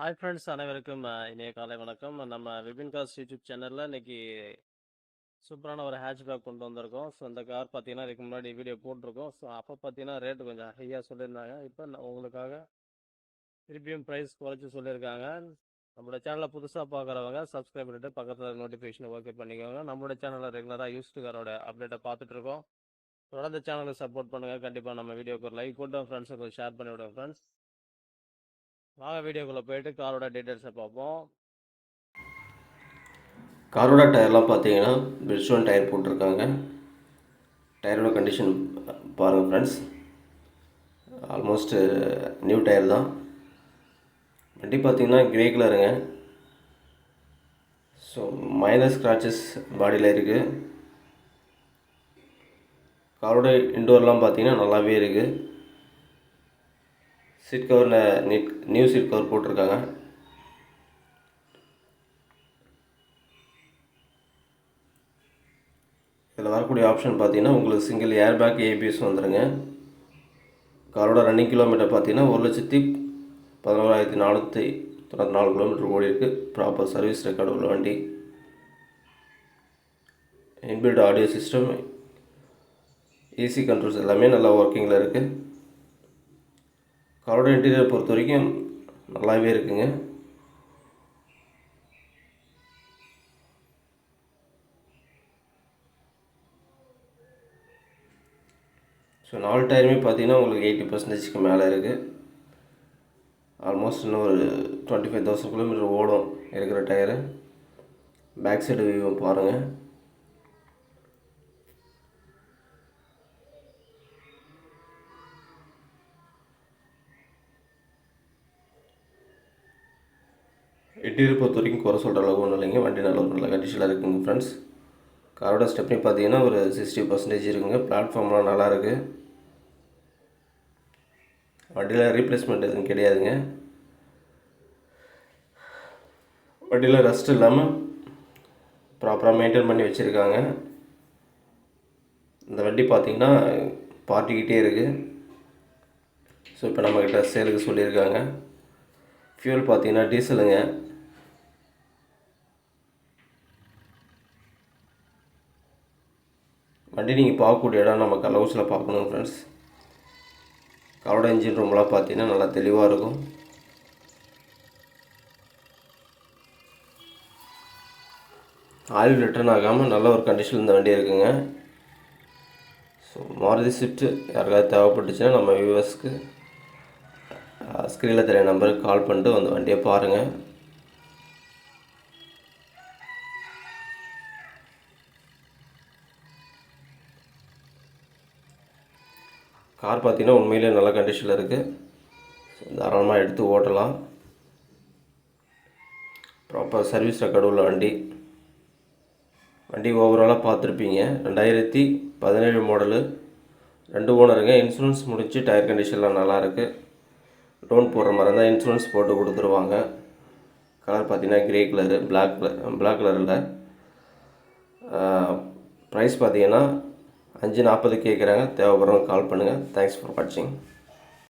Hi friends அனைவருக்கும் இன்றைய காலை வணக்கம். நம்ம விபின் காஸ் யூடியூப் சேனலில் இன்னைக்கு சூப்பரான ஒரு ஹேட்ச்பேக் கொண்டு வந்திருக்கோம். ஸோ இந்த கார் பார்த்தீங்கன்னா இதுக்கு முன்னாடி வீடியோ போட்டிருக்கோம். ஸோ அப்போ பார்த்தீங்கன்னா ரேட்டு கொஞ்சம் ஹையாக சொல்லியிருந்தாங்க. இப்போ நான் உங்களுக்காக திருப்பியும் ப்ரைஸ் குறைச்சி சொல்லியிருக்காங்க. நம்மளோட சேனலை புதுசாக பார்க்குறவங்க சப்ஸ்கிரைப் பண்ணிட்டு பக்கத்தில் நோட்டிஃபிகேஷன் ஓகே பண்ணிக்கோங்க. நம்மளோட சேனலில் ரெகுலராக யூஸ்டு காரோட அப்டேட்டை பார்த்துட்ருக்கோம் தொடர்ந்து சேனலுக்கு சப்போர்ட் பண்ணுங்கள் கண்டிப்பாக நம்ம வீடியோக்கு ஒரு லைக் போட்டு ஃப்ரெண்ட்ஸுக்கு ஷேர் பண்ணிவிடுவோம் ஃப்ரெண்ட்ஸ் வாங்க வீடியோக்குள்ளே போயிட்டு காரோட டீட்டெயில்ஸை பார்ப்போம். காரோட டயர்லாம் பார்த்தீங்கன்னா பிரிட்ஜோன் டயர் போட்டிருக்காங்க. டயரோட கண்டிஷன் பாருங்கள் ஃப்ரெண்ட்ஸ் ஆல்மோஸ்ட் நியூ டயர் தான். வண்டி பார்த்தீங்கன்னா கிரே கலருங்க ஸோ மைனர் ஸ்க்ராச்சஸ் பாடியில் இருக்குது காரோட இன்டோர்லாம் பார்த்தீங்கன்னா நல்லாவே இருக்குது சீட் கவரில் நீட் நியூ சீட் கவர் போட்டிருக்காங்க. இதில் வரக்கூடிய ஆப்ஷன் பார்த்தீங்கன்னா உங்களுக்கு சிங்கிள் ஏர் பேக் ஏபிஎஸ் வந்துடுங்க காரோட ரன்னிங் கிலோமீட்டர் பார்த்தீங்கன்னா ஒரு லட்சத்தி பதினோராயிரத்தி நானூற்றி தொண்ணூற்றி நாலு கிலோமீட்டர் ஓடி இருக்குது ப்ராப்பர் சர்வீஸ் ரெக்கார்டு உள்ள வண்டி. Inbuilt audio system AC controls எல்லாமே நல்லா ஒர்க்கிங்கில் இருக்குது காரோட இன்டீரியர் பொறுத்த வரைக்கும் நல்லாவே இருக்குங்க. ஸோ நாலு டயருமே பார்த்தீங்கன்னா உங்களுக்கு எயிட்டி பர்சன்டேஜ்க்கு மேலே இருக்குது ஆல்மோஸ்ட் இன்னும் ஒரு டுவெண்ட்டி ஃபைவ் தௌசண்ட் கிலோமீட்டர் ஓடும் இருக்கிற டயரு. பேக் சைடு வியூ பாருங்கள் இன்டீரியர் பொறுத்த வரைக்கும் குறை சொல்கிற அளவுக்கு ஒன்றும் இல்லைங்க. வண்டி நல்ல ஒரு நல்ல கண்டிஷனில் இருக்குங்க ஃப்ரெண்ட்ஸ் காரோட ஸ்டெப்னி பார்த்தீங்கன்னா ஒரு சிக்ஸ்டி பர்சன்டேஜ் இருக்குங்க. பிளாட்ஃபார்ம்லாம் நல்லா இருக்குது வண்டியில் ரீப்ளேஸ்மெண்ட் எதுவும் கிடையாதுங்க. வண்டியில் ரஸ்ட் இல்லாமல் ப்ராப்பராக மெயின்டைன் பண்ணி வச்சுருக்காங்க. இந்த வண்டி பார்த்திங்கன்னா பார்ட்டிக்கிட்டே இருக்குது ஸோ இப்போ நம்மக்கிட்ட சேலுக்கு சொல்லியிருக்காங்க. ஃபியூல் பார்த்தீங்கன்னா டீசலுங்க வண்டி நீங்கள் பார்க்கக்கூடிய இடம் நம்ம கலவுஸில் பார்க்கணும் ஃப்ரெண்ட்ஸ் காரோட இன்ஜின் ரூம்லாம் பார்த்தீங்கன்னா நல்லா தெளிவாக இருக்கும். ஆயில் ரிட்டர்ன் ஆகாமல் நல்ல ஒரு கண்டிஷனில் இந்த வண்டி இருக்குங்க. ஸோ மாருதி ஸ்விஃப்ட்டு யாருக்காவது தேவைப்பட்டுச்சுன்னா நம்ம வியூவர்ஸ்க்கு ஸ்க்ரீனில் தெரிய நம்பருக்கு கால் பண்ணிட்டு அந்த வண்டியை பாருங்கள் கார் பார்த்தீங்கன்னா உண்மையிலே நல்ல கண்டிஷனில் இருக்குது தாராளமாக எடுத்து ஓட்டலாம். ப்ராப்பர் சர்வீஸ் ரெக்கார்டு உள்ள வண்டி. வண்டி ஓவராலாக பார்த்துருப்பீங்க. ரெண்டாயிரத்தி பதினேழு மாடலு ரெண்டு ஓனருங்க. இன்சூரன்ஸ் முடிச்சு டயர் கண்டிஷன்லாம் நல்லாயிருக்கு லோன் போடுற மாதிரி இருந்தால் இன்சூரன்ஸ் போட்டு கொடுத்துருவாங்க. கலர் பார்த்தீங்கன்னா grey colour black colour black கலரில் ப்ரைஸ் பார்த்தீங்கன்னா அஞ்சு நாற்பது கேட்குறாங்க தேவைப்படுறவங்க கால் பண்ணுங்கள் தேங்க்ஸ் ஃபார் வாட்சிங்